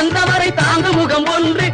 வந்தவரை தாங்கு முகம் ஒன்று.